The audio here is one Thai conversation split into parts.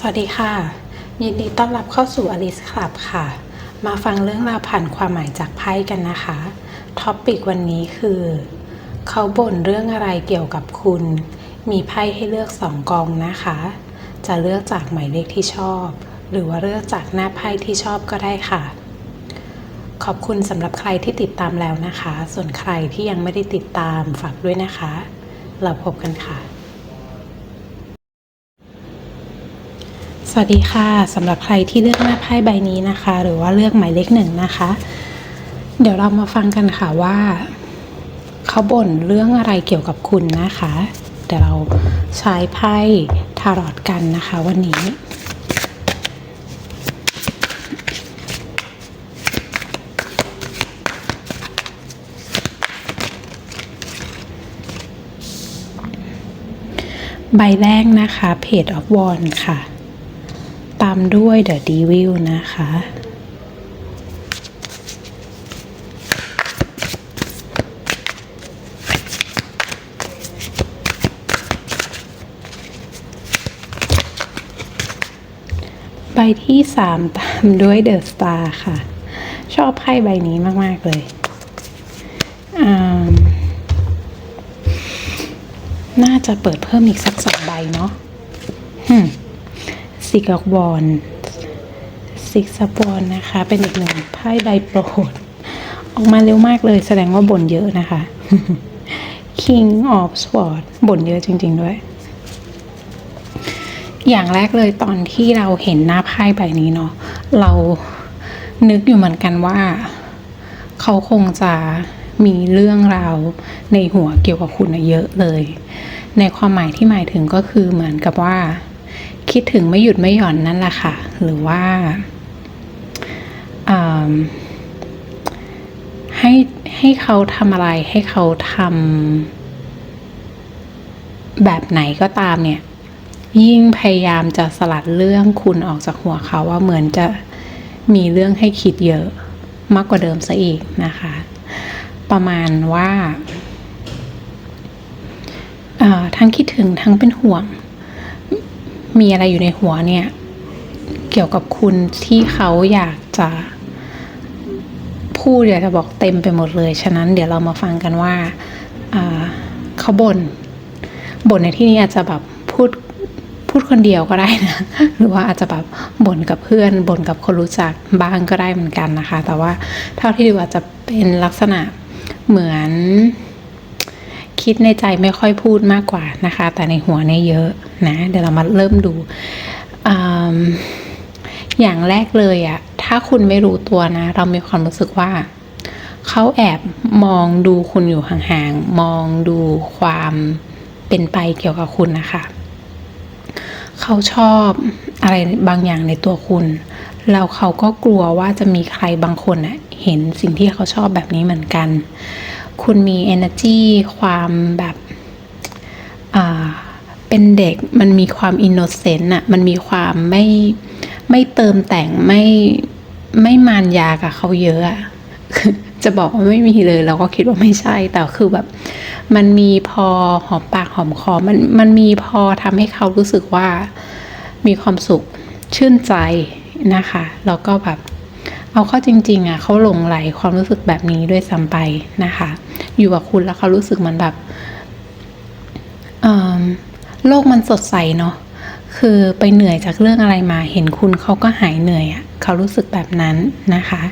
สวัสดีค่ะ ยินดีต้อนรับเข้าสู่อลิสคลับค่ะ มาฟังเรื่องราวผ่านความหมายจากไพ่กันนะคะ ท็อปปิกวันนี้คือ เขาบ่นเรื่องอะไรเกี่ยวกับคุณ มีไพ่ให้เลือกสองกองนะคะ จะเลือกจากหมายเลขที่ชอบ หรือว่าเลือกจากหน้าไพ่ที่ชอบก็ได้ค่ะ ขอบคุณสำหรับใครที่ติดตามแล้วนะคะ ส่วนใครที่ยังไม่ได้ติดตามฝากด้วยนะคะ เราพบกันค่ะ สวัสดีค่ะสำหรับใครที่เลือกหน้าไพ่ใบนี้นะคะ หรือว่าเลือกหมายเลขหนึ่งนะคะ เดี๋ยวเรามาฟังกันค่ะว่า เขาบ่นเรื่องอะไรเกี่ยวกับคุณนะคะ เดี๋ยวเราใช้ไพ่ทารอตกันนะคะวันนี้ใบแรกนะคะ Page of Wands ค่ะ ตามด้วย The Devil นะคะ ใบที่สามตามด้วย The Star ค่ะ ชอบไพ่ใบนี้มาก ๆ เลยอ่าน่าจะเปิดเพิ่มอีกสักสองใบเนาะ ซิกออกบอลซิกซับบอลนะคะ เป็นอีกหนึ่งไพ่ใบโปรด ออกมาเร็วมากเลยแสดงว่าบ่นเยอะนะคะ King of Swords บ่นเยอะจริง ๆ ด้วย อย่างแรกเลยตอนที่เราเห็นหน้าไพ่ใบนี้เนาะเรานึกอยู่เหมือนกันว่า เขาคงจะมีเรื่องราวในหัวเกี่ยวกับคุณเยอะเลย ในความหมายที่หมายถึงก็คือเหมือนกับว่า คิดถึงไม่หยุดไม่หย่อนนั่นแหละค่ะ หรือว่าให้ให้เขาทำอะไรให้เขาทำแบบไหนก็ตามเนี่ย ยิ่งพยายามจะสลัดเรื่องคุณออกจากหัวเขาว่าเหมือนจะมีเรื่องให้คิดเยอะมากกว่าเดิมซะอีกนะคะ ประมาณว่าทั้งคิดถึงทั้งเป็นห่วง มีอะไรอยู่ในหัวเนี่ย เกี่ยวกับคุณที่เขาอยากจะพูดอยากจะบอกเต็มไปหมดเลย ฉะนั้นเดี๋ยวเรามาฟังกันว่าเขาบน่นบ่นในที่นี้อาจจะแบบพูดพูดคนเดียวก็ได้นะ หรือว่าอาจจะแบบบ่นกับเพื่อนบ่นกับคนรู้จักบ้างก็ได้เหมือนกันนะคะ แต่ว่าเท่าที่ดูอาจจะเป็นลักษณะเหมือน คิดในใจไม่ค่อยพูดมากกว่านะคะ แต่ในหัวเนี่ยเยอะนะ เดี๋ยวเรามาเริ่มดูอมอย่างแรกเลยอะถ้าคุณไม่รู้ตัวนะ เรามีความรู้สึกว่าเขาแอบมองดูคุณอยู่ห่างๆ มองดูความเป็นไปเกี่ยวกับคุณนะคะ เขาชอบอะไรบางอย่างในตัวคุณ แล้วเขาก็กลัวว่าจะมีใครบางคนนะเห็นสิ่งที่เขาชอบแบบนี้เหมือนกัน คุณมี energy ความแบบเป็นเด็กมันมีความ innocent อะมันมีความไม่ไม่เติมแต่งไม่ไม่มานยากับเขาเยอะอะจะบอกว่าไม่มีเลยเราก็คิดว่าไม่ใช่แต่คือแบบ มันมีพอหอมปากหอมคอมันมันมีพอทำให้เขารู้สึกว่ามีความสุขชื่นใจนะคะแล้วก็แบบ เอาเข้าจริง ๆอะเขาหลงไหลความรู้สึกแบบนี้ด้วยซ้ำไปนะคะ อยู่กับคุณแล้วเขารู้สึกมือนแบบโลกมันสดใสเนาะคือไปเหนื่อยจากเรื่องอะไรมา เห็นคุณเขาก็หายเหนื่อยอะเขารู้สึกแบบนั้นนะคะ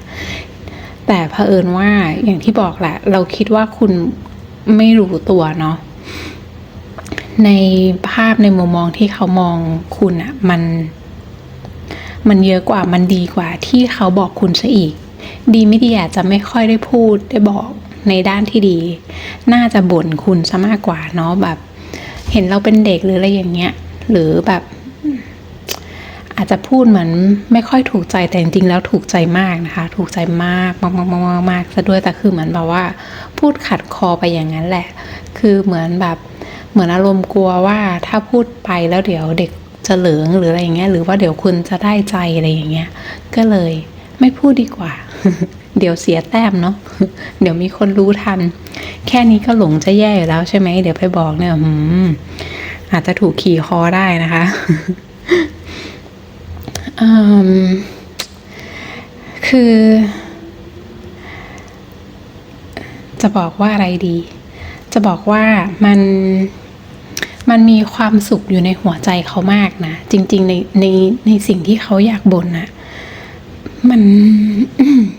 แต่เผอิญว่าอย่างที่บอกแหละ เราคิดว่าคุณไม่รู้ตัวเนาะในภาพในมุมมองที่เขามองคุณอะมัน มันเยอะกว่ามันดีกว่าที่เขาบอกคุณซะอีก ดีไม่ดีอาจจะไม่ค่อยได้พูดได้บอก ในด้านที่ดี น่าจะบ่นคุณซะมากกว่าเนาะแบบ เห็นเราเป็นเด็กหรืออะไรอย่างเงี้ย หรือแบบอาจจะพูดเหมือนไม่ค่อยถูกใจแต่จริงๆแล้วถูกใจมากนะคะ ถูกใจมากมากมากมากมากมากซะด้วยแต่คือเหมือนแบบว่า พูดขัดคอไปอย่างนั้นแหละ คือเหมือนแบบเหมือนอารมณ์กลัวว่าถ้าพูดไปแล้วเดี๋ยวเด็กจะเหลืองหรืออะไรอย่างเงี้ยหรือว่าเดี๋ยวคุณจะได้ใจอะไรอย่างเงี้ยก็เลยไม่พูดดีกว่า เดี๋ยวเสียแต้มเนาะเดี๋ยวมีคนรู้ทัน แค่นี้ก็หลงจะแย่อยู่แล้วใช่ไหมเดี๋ยวไปบอกเนี่ยหืมอาจจะถูกขี่คอได้นะคะอืมคือ จะบอกว่าอะไรดี จะบอกว่ามันมันมีความสุขอยู่ในหัวใจเขามากนะ จริง ๆ ในในในสิ่งที่เขาอยากบ่นนะ มัน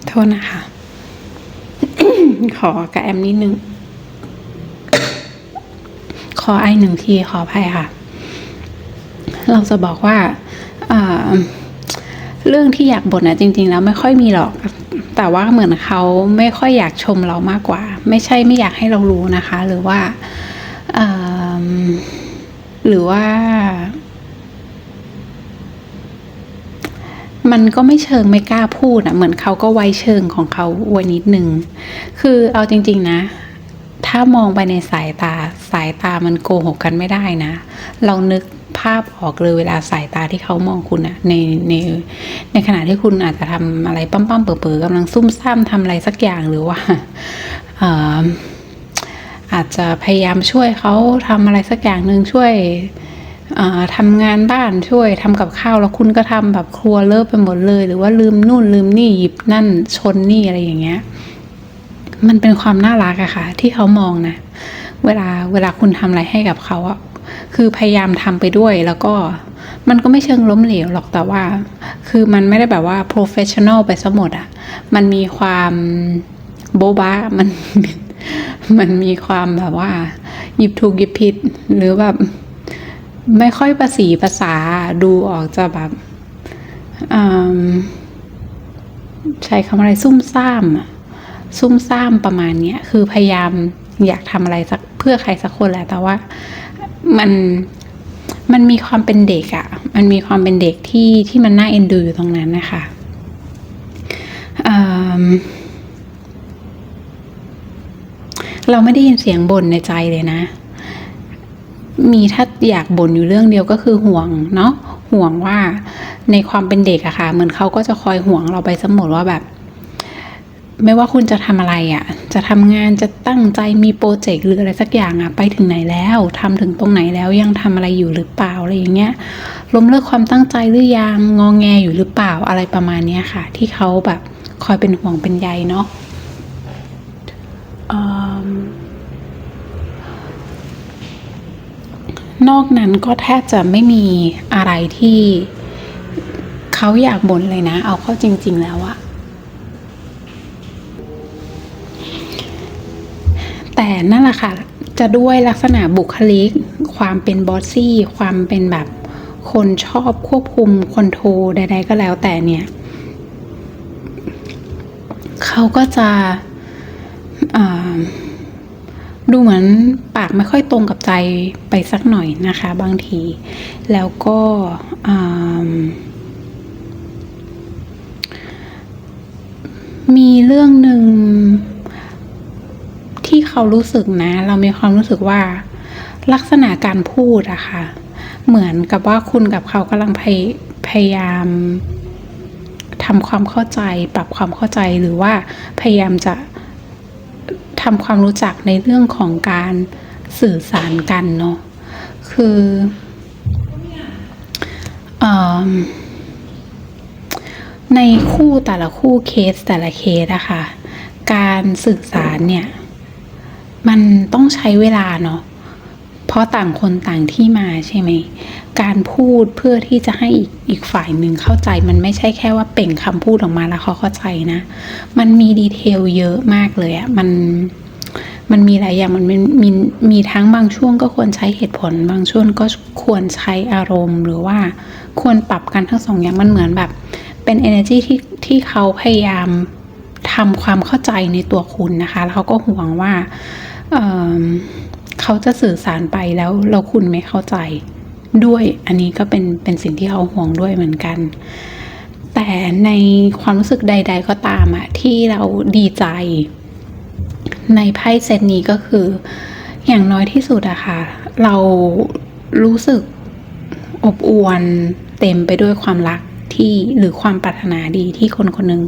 โทษนะคะ ขอกระแอมนิดนึง ขอไอหนึ่งทีขออภัยค่ะ เราจะบอกว่าเรื่องที่อยากบ่นนะจริง ๆ แล้วไม่ค่อยมีหรอก แต่ว่าเหมือนเขาไม่ค่อยอยากชมเรามากกว่า ไม่ใช่ไม่อยากให้เรารู้นะคะ หรือว่าหรือว่า มันก็ไม่เชิงไม่กล้าพูดอะเหมือนเขาก็ไว้เชิงของเขาไวนิดนึง คือเอาจริง ๆนะ ถ้ามองไปในสายตาสายตามันโกหกกันไม่ได้นะ เรานึกภาพออกเลยเวลาสายตาที่เขามองคุณอะในในในขณะที่คุณอาจจะทำอะไรปั้มๆเป๋อๆกำลังซุ่มซ่ามทำอะไรสักอย่างหรือว่าอาจจะพยายามช่วยเขาทำอะไรสักอย่างหนึ่งช่วย ทำงานบ้านช่วยทำกับข้าวแล้วคุณก็ทำแบบครัวเลอะไปหมดเลย หรือว่าลืมนู่นลืมนี่หยิบนั่นชนนี่อะไรอย่างเงี้ย มันเป็นความน่ารักอะค่ะ ที่เขามองนะ เวลาเวลาคุณทำอะไรให้กับเขาอะคือพยายามทำไปด้วยแล้วก็มันก็ไม่เชิงล้มเหลวหรอกแต่ว่า คือมันไม่ได้แบบว่า professional ไปซะหมดอะมันมีความโบ๊ะบ้ามันมันมีความแบบว่า หยิบถูกหยิบผิดหรือแบบ ไม่ค่อยประสีภาษาดูออกจะแบบใช้คำอะไรซุ่มซ่ามซุ่มซ่ามประมาณเนี้ยคือพยายามอยากทำอะไรสักเพื่อใครสักคนแหละ แต่ว่ามันมันมีความเป็นเด็กอะ่ะ มันมีความเป็นเด็กที่ที่มันน่าเอ็นดูอยู่ตรงนั้นนะคะเราไม่ได้ยินเสียงบ่นในใจเลยนะ มีถ้าอยากบ่นอยู่เรื่องเดียวก็คือห่วงเนาะห่วงว่าในความเป็นเด็กอะค่ะ เหมือนเขาก็จะคอยห่วงเราไปเสมอว่าแบบ ไม่ว่าคุณจะทำอะไรอะจะทำงานจะตั้งใจมีโปรเจกต์หรืออะไรสักอย่างอะไปถึงไหนแล้วทำถึงตรงไหนแล้วยังทำอะไรอยู่หรือเปล่าอะไรอย่างเงี้ยล้มเลิกความตั้งใจหรือยังงองแงอยู่หรือเปล่าอะไรประมาณเนี้ยค่ะ ที่เขาแบบคอยเป็นห่วงเป็นใยเนาะ นอกนั้นก็แทบจะไม่มีอะไรที่เขาอยากบ่นเลยนะ เอาเข้าจริง ๆ แล้วอะแต่นั่นแหละค่ะ จะด้วยลักษณะบุคลิก ความเป็นบอสซี่ ความเป็นแบบคนชอบควบคุมคอนโทรใด ๆ ก็แล้วแต่เนี่ย เขาก็จะอ่า ดูเหมือนปากไม่ค่อยตรงกับใจไปสักหน่อยนะคะ บางที แล้วก็มีเรื่องหนึ่งที่เขารู้สึกนะ เรามีความรู้สึกว่าลักษณะการพูดอะค่ะ เหมือนกับว่าคุณกับเขากำลังพพยายามทำความเข้าใจ ปรับความเข้าใจหรือว่าพยายามจะ ทำความรู้จักในเรื่องของการสื่อสารกันเนาะคืออในคู่แต่ละคู่เคสแต่ละเคสอะค่ะการสื่อสารเนี่ย มันต้องใช้เวลาเนาะเพราะต่างคนต่างที่มาใช่ไหม การพูดเพื่อที่จะให้อีกอีกฝ่ายหนึ่งเข้าใจมันไม่ใช่แค่ว่าเปล่งคำพูดออกมาแล้วเขาเข้าใจนะ มันมีดีเทลเยอะมากเลยอะมันมันมีหลายอย่างมันมีมีมีทั้งบางช่วงก็ควรใช้เหตุผล บางช่วงก็ควรใช้อารมณ์ หรือว่าควรปรับกันทั้งสองอย่างมันเหมือนแบบ เป็น energy ที่ที่เขาพยายามทำความเข้าใจในตัวคุณนะคะแล้วเขาก็ห่วงว่าเเขาจะสื่อสารไปแล้วเราคุณไม่เข้าใจ ด้วย อันนี้ก็เป็นเป็นสิ่งที่เขาห่วงด้วยเหมือนกัน แต่ในความรู้สึกใด ๆ ก็ตามอะที่เราดีใจ ในไพ่เซตนี้ก็คือ อย่างน้อยที่สุดอะค่ะ เรารู้สึกอบอวลเต็มไปด้วยความรักที่หรือความปรารถนาดีที่คนคนหนึ่ง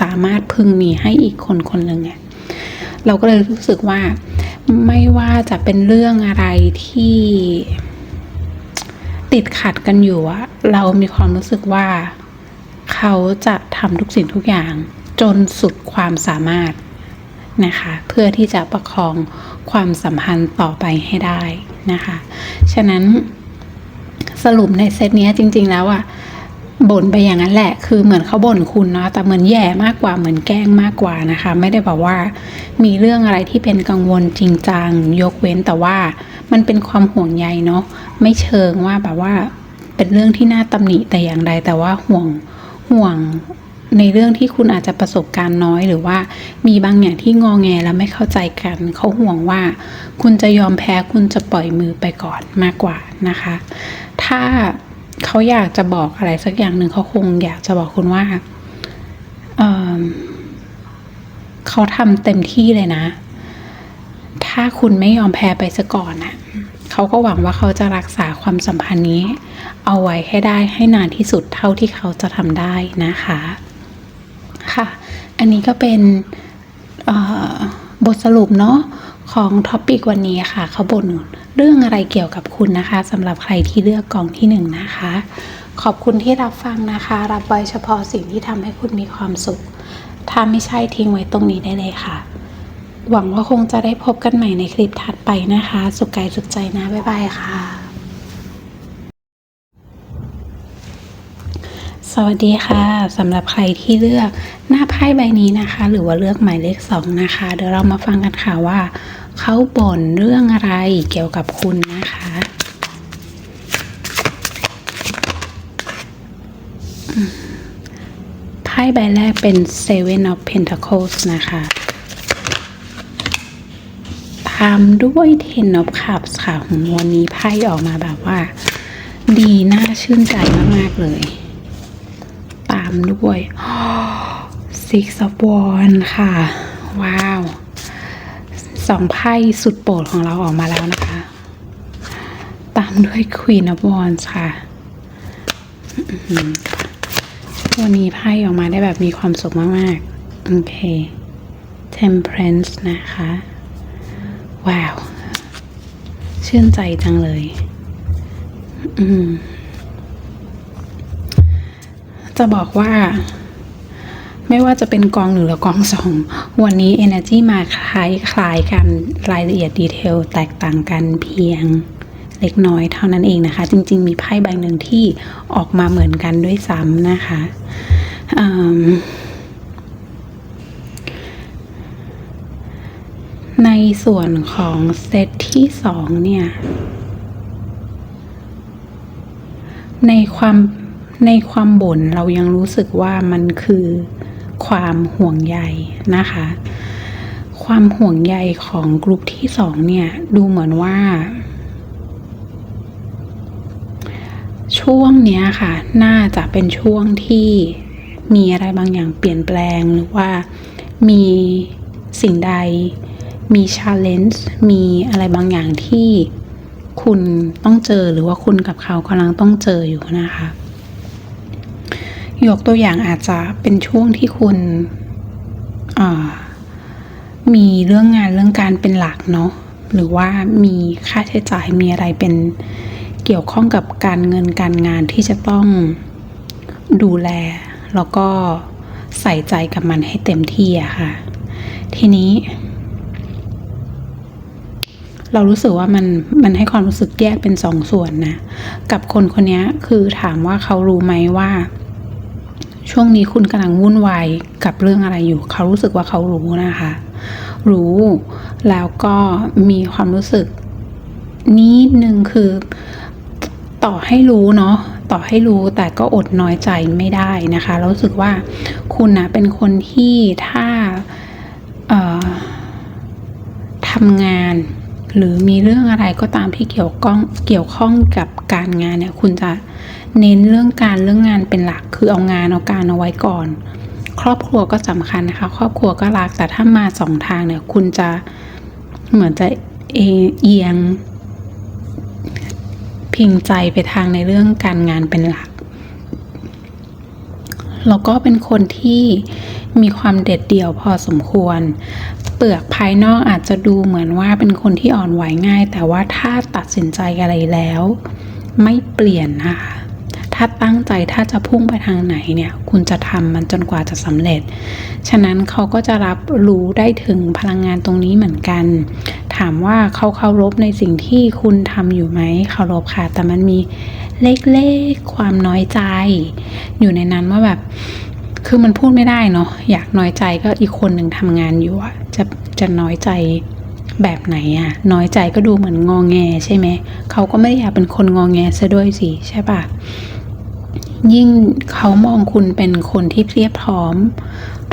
สามารถพึงมีให้อีกคนคนหนึ่งอะเราก็เลยรู้สึกว่าไม่ว่าจะเป็นเรื่องอะไรที่ ติดขัดกันอยู่อะเรามีความรู้สึกว่า เขาจะทำทุกสิ่งทุกอย่าง จนสุดความสามารถนะคะ เพื่อที่จะประคองความสัมพันธ์ต่อไปให้ได้นะคะ ฉะนั้นสรุปในเซตเนี้ยจริง ๆ แล้วอะบ่นไปอย่างนั้นแหละ คือเหมือนเขาบ่นคุณเนาะ แต่เหมือนแย่มากกว่า เหมือนแกล้งมากกว่านะคะ ไม่ได้บอกว่ามีเรื่องอะไรที่เป็นกังวลจริงจัง ยกเว้นแต่ว่า มันเป็นความห่วงใยเนาะไม่เชิงว่าแบบว่าเป็นเรื่องที่น่าตำหนิแต่อย่างใดแต่ว่าห่วงห่วงในเรื่องที่คุณอาจจะประสบการณ์น้อย หรือว่ามีบางอย่างที่งอแงแล้วไม่เข้าใจกัน เขาห่วงว่า คุณจะยอมแพ้คุณจะปล่อยมือไปก่อนมากกว่านะคะ ถ้าเขาอยากจะบอกอะไรสักอย่างหนึ่งเขาคงอยากจะบอกคุณว่าเออเขาทำเต็มที่เลยนะ ถ้าคุณไม่ยอมแพ้ไปซะก่อนน่ะ เขาก็หวังว่าเขาจะรักษาความสัมพันธ์นี้ เอาไว้ให้ได้ให้นานที่สุดเท่าที่เขาจะทำได้นะคะค่ะ อันนี้ก็เป็นบทสรุปเนาะของท็อปิกวันนี้ค่ะเขาบ่นเรื่องอะไรเกี่ยวกับคุณนะคะสำหรับใครที่เลือกกองที่หนึ่งนะคะ ขอบคุณที่รับฟังนะคะ รับไว้เฉพาะสิ่งที่ทำให้คุณมีความสุข ถ้าไม่ใช่ทิ้งไว้ตรงนี้ได้เลยค่ะ หวังว่าคงจะได้พบกันใหม่ในคลิปถัดไปนะคะ สุขกายสุขใจนะ บ๊ายบายค่ะ สวัสดีค่ะสำหรับใครที่เลือกหน้าไพ่ใบนี้นะคะ หรือว่าเลือกหมายเลขสองนะคะ เดี๋ยวเรามาฟังกันค่ะว่า เขาบ่นเรื่องอะไรเกี่ยวกับคุณนะคะไพ่ใบแรกเป็น Seven of Pentacles นะคะ ตามด้วย Ten of Cups ค่ะวันนี้ไพ่ออกมาแบบว่า ดีน่าชื่นใจมาก ๆ เลย ตามด้วย Six of Wands ค่ะ ว้าวสองไพ่สุดโปรดของเราออกมาแล้วนะคะ ตามด้วย Queen of Wands ค่ะวันนี้ไพ่ออกมาได้แบบมีความสุขมาก ๆ โอเค Temperance นะคะ ว้าว ชื่นใจจังเลย อืม จะบอกว่า ไม่ว่าจะเป็นกองหนึ่งหรือกองสอง วันนี้ Energy มาคล้ายคล้ายกันรายละเอียดดีเทลแตกต่างกันเพียงเล็กน้อยเท่านั้นเองนะคะ จริง ๆ มีไพ่ใบหนึ่งที่ออกมาเหมือนกันด้วยซ้ำนะคะอืม ในส่วนของเซตที่สองเนี่ย ในความในความบ่นเรายังรู้สึกว่ามันคือความห่วงใยนะคะ ความห่วงใยของกลุ่มที่สองเนี่ย ดูเหมือนว่า ช่วงเนี้ยค่ะ น่าจะเป็นช่วงที่มีอะไรบางอย่างเปลี่ยนแปลงหรือว่ามีสิ่งใด มีชาเลนจ์มีอะไรบางอย่างที่คุณต้องเจอหรือว่าคุณกับเขากำลังต้องเจออยู่นะคะ ยกตัวอย่างอาจจะเป็นช่วงที่คุณมีเรื่องงานเรื่องการเป็นหลักเนาะหรือว่ามีค่าใช้จ่ายมีอะไรเป็นเกี่ยวข้องกับการเงินการงานที่จะต้องดูแล แล้วก็ใส่ใจกับมันให้เต็มที่อะค่ะ ทีนี้ เรารู้สึกว่ามันมันให้ความรู้สึกแยกเป็นสองส่วนนะ กับคนคนนี้คือถามว่าเขารู้ไหมว่า ช่วงนี้คุณกำลังวุ่นวายกับเรื่องอะไรอยู่ เขารู้สึกว่าเขารู้นะคะ รู้แล้วก็มีความรู้สึกนิดนึงคือต่อให้รู้เนาะต่อให้รู้แต่ก็อดน้อยใจไม่ได้นะคะรู้สึกว่าคุณนะเป็นคนที่ถ้าทำงาน หรือมีเรื่องอะไรก็ตามที่เกี่ยวข้องเกี่ยวข้องกับการงานเนี่ยคุณจะเน้นเรื่องการเรื่องงานเป็นหลักคือเอางานเอาการเอาไว้ก่อน ครอบครัวก็สำคัญนะคะ ครอบครัวก็รักแต่ถ้ามาสองทางเนี่ยคุณจะเหมือนจะเอเอียงพิงใจไปทางในเรื่องการงานเป็นหลักแล้วก็เป็นคนที่มีความเด็ดเดี่ยวพอสมควร เปลือกภายนอกอาจจะดูเหมือนว่าเป็นคนที่อ่อนไหวง่าย แต่ว่าถ้าตัดสินใจอะไรแล้ว ไม่เปลี่ยนนะคะถ้าถ้าตั้งใจถ้าจะพุ่งไปทางไหนเนี่ย คุณจะทำมันจนกว่าจะสำเร็จ ฉะนั้นเขาก็จะรับรู้ได้ถึงพลังงานตรงนี้เหมือนกัน ถามว่าเขาเคารพในสิ่งที่คุณทำอยู่ไหมเคารพค่ะ แต่มันมีเล็กๆความน้อยใจ อยู่ในนั้นว่าแบบ คือมันพูดไม่ได้เนาะอยากน้อยใจก็อีกคนหนึ่งทำงานอยู่อะจะจะน้อยใจแบบไหนอะน้อยใจก็ดูเหมือนงองแงใช่ไหมเขาก็ไม่ได้อยากเป็นคนงองแงซะด้วยสิใช่ปะยิ่งเขามองคุณเป็นคนที่เรียบพร้อม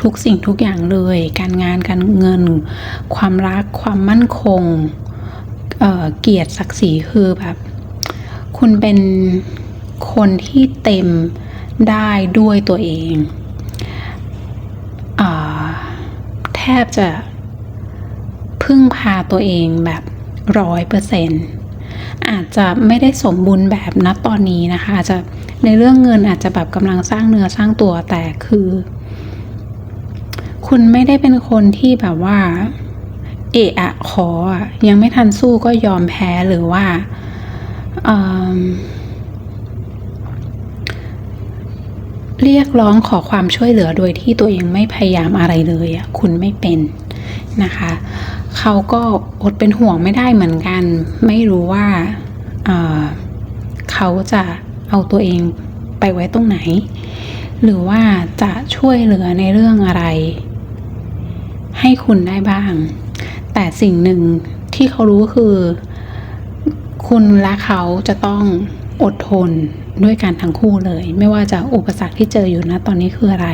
ทุกสิ่งทุกอย่างเลย การงานการเงิน ความรักความมั่นคงเเกียรติศักดิ์ศรีคือแบบคุณเป็นคนที่เต็มได้ด้วยตัวเองอาแท บจะพึ่งพาตัวเองแบบร้อยเปอร์เซ็นต์อาจจะไม่ได้สมบูรณ์แบบณตอนนี้นะคะอาจจะในเรื่องเงินอาจจะแบบกำลังสร้างเนื้อสร้างตัวแต่คือ คุณไม่ได้เป็นคนที่แบบว่า เอะอะขออะยังไม่ทันสู้ก็ยอมแพ้หรือว่าอืม เรียกร้องขอความช่วยเหลือโดยที่ตัวเองไม่พยายามอะไรเลยอะคุณไม่เป็นนะคะเขาก็อดเป็นห่วงไม่ได้เหมือนกัน ไม่รู้ว่าเเขาจะเอาตัวเองไปไว้ตรงไหน หรือว่าจะช่วยเหลือในเรื่องอะไร ให้คุณได้บ้าง แต่สิ่งหนึ่งที่เขารู้คือ คุณและเขาจะต้อง อดทนด้วยกันทั้งคู่เลย ไม่ว่าจะอุปสรรคที่เจออยู่นะตอนนี้คืออะไร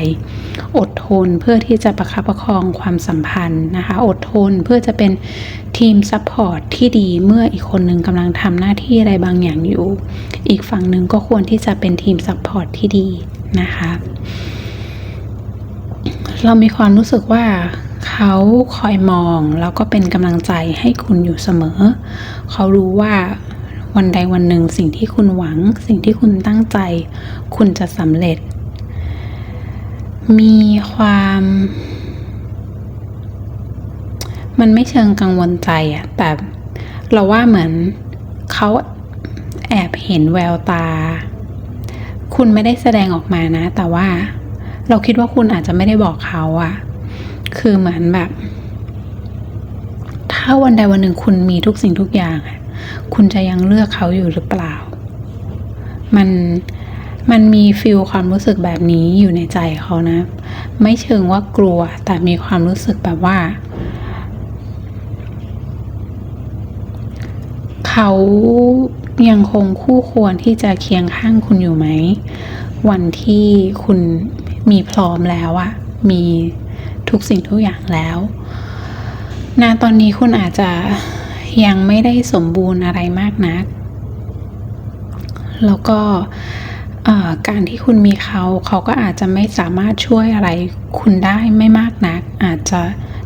อดทนเพื่อที่จะประคับประคองความสัมพันธ์นะคะ อดทนเพื่อจะเป็นทีมซัพพอร์ตที่ดีเมื่ออีกคนหนึ่งกำลังทำหน้าที่อะไรบางอย่างอยู่ อีกฝั่งหนึ่งก็ควรที่จะเป็นทีมซัพพอร์ตที่ดีนะคะ เรามีความรู้สึกว่าเขาคอยมองแล้วก็เป็นกำลังใจให้คุณอยู่เสมอ เขารู้ว่า วันใดวันหนึ่งสิ่งที่คุณหวัง สิ่งที่คุณตั้งใจ คุณจะสำเร็จ มีความ มันไม่เชิงกังวลใจอะแต่เราว่าเหมือนเขาแอบเห็นแววตา คุณไม่ได้แสดงออกมานะ แต่ว่าเราคิดว่าคุณอาจจะไม่ได้บอกเขาอะคือเหมือนแบบ ถ้าวันใดวันหนึ่งคุณมีทุกสิ่งทุกอย่างอะ คุณจะยังเลือกเขาอยู่หรือเปล่า มันมันมีฟิลความรู้สึกแบบนี้อยู่ในใจเขานะ ไม่เชิงว่ากลัวแต่มีความรู้สึกแบบว่า เขายังคงคู่ควรที่จะเคียงข้างคุณอยู่ไหม วันที่คุณมีพร้อมแล้วอะมีทุกสิ่งทุกอย่างแล้วณตอนนี้คุณอาจจะ ยังไม่ได้สมบูรณ์อะไรมากนัก แล้วก็การที่คุณมีเขาเขาก็อาจจะไม่สามารถช่วยอะไรคุณได้ไม่มากนัก อาจจะ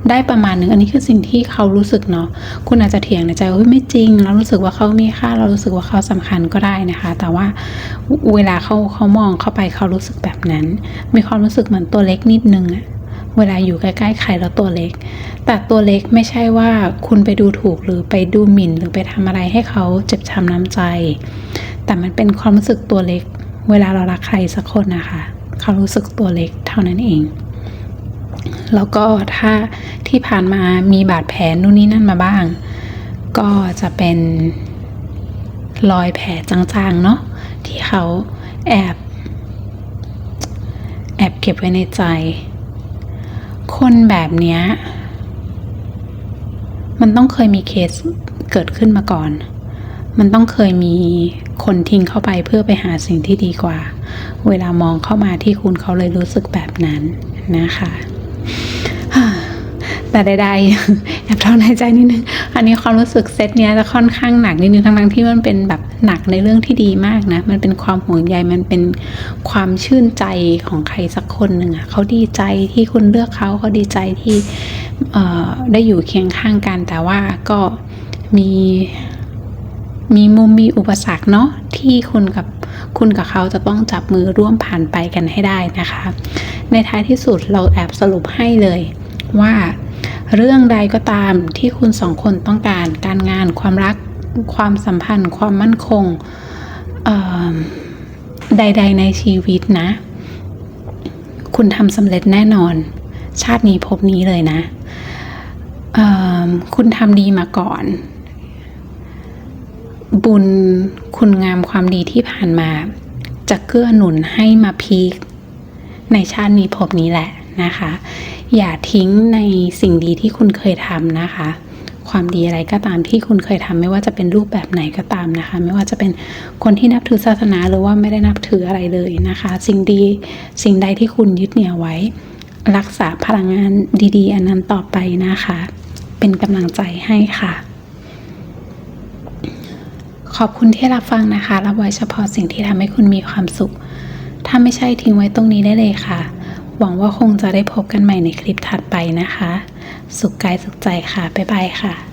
ได้ประมาณหนึ่งอันนี้คือสิ่งที่เขารู้สึกเนาะคุณอาจจะเถียงในใจว่าเฮ้ยไม่จริงเรารู้สึกว่าเขามีค่าเรารู้สึกว่าเขาสำคัญก็ได้นะคะ แต่ว่าเวลาเขาเขามองเข้าไปเขารู้สึกแบบนั้น มีความรู้สึกเหมือนตัวเล็กนิดนึงอะ เวลาอยู่ใกล้ๆใครแล้วตัวเล็ก แต่ตัวเล็กไม่ใช่ว่าคุณไปดูถูกหรือไปดูหมิ่น หรือไปทำอะไรให้เขาเจ็บช้ำน้ำใจ แต่มันเป็นความรู้สึกตัวเล็ก เวลาเรารักใครสักคนนะคะเขารู้สึกตัวเล็กเท่านั้นเอง แล้วก็ถ้าที่ผ่านมามีบาดแผลนู่นนี่นั่นมาบ้าง ก็จะเป็นรอยแผลจางๆเนาะที่เขาแอบ แอบเก็บไว้ในใจ คนแบบเนี้ย มันต้องเคยมีเคสเกิดขึ้นมาก่อน มันต้องเคยมีคนทิ้งเข้าไปเพื่อไปหาสิ่งที่ดีกว่า เวลามองเข้ามาที่คุณเขาเลยรู้สึกแบบนั้นนะคะ แต่ใดๆแอบถอนหายใจนิดนึง อันนี้ความรู้สึกเซตเนี้ยจะค่อนข้างหนักนิดนึงทั้งๆที่มันเป็นแบบหนักในเรื่องที่ดีมากนะ มันเป็นความห่วงใย มันเป็นความชื่นใจของใครสักคนหนึ่งอะเขาดีใจที่คุณเลือกเขาเขาดีใจที่ได้อยู่เคียงข้างกัน แต่ว่าก็มีมีมุมมีอุปสรรคเนาะที่คุณกับคุณกับเขาจะต้องจับมือร่วมผ่านไปกันให้ได้นะคะ ในท้ายที่สุดเราแอบสรุปให้เลย ว่า เรื่องใดก็ตามที่คุณสองคนต้องการ การงานความรักความสัมพันธ์ ความมั่นคงใด ๆ ในชีวิตนะ คุณทำสำเร็จแน่นอน ชาตินี้ภพนี้เลยนะ คุณทำดีมาก่อน บุญคุณงามความดีที่ผ่านมา จะเกื้อหนุนให้มาพีคในชาตินี้ภพนี้แหละนะคะ อย่าทิ้งในสิ่งดีที่คุณเคยทำนะคะ ความดีอะไรก็ตามที่คุณเคยทำไม่ว่าจะเป็นรูปแบบไหนก็ตามนะคะ ไม่ว่าจะเป็นคนที่นับถือศาสนาหรือว่าไม่ได้นับถืออะไรเลยนะคะ สิ่งดีสิ่งใดที่คุณยึดเหนี่ยวไว้ รักษาพลังงานดี ๆ อันนั้นต่อไปนะคะ เป็นกำลังใจให้ค่ะ ขอบคุณที่รับฟังนะคะ รับไว้เฉพาะสิ่งที่ทำให้คุณมีความสุข ถ้าไม่ใช่ทิ้งไว้ตรงนี้ได้เลยค่ะ หวังว่าคงจะได้พบกันใหม่ในคลิปถัดไปนะคะ สุขกายสุขใจค่ะ บ๊ายบายค่ะ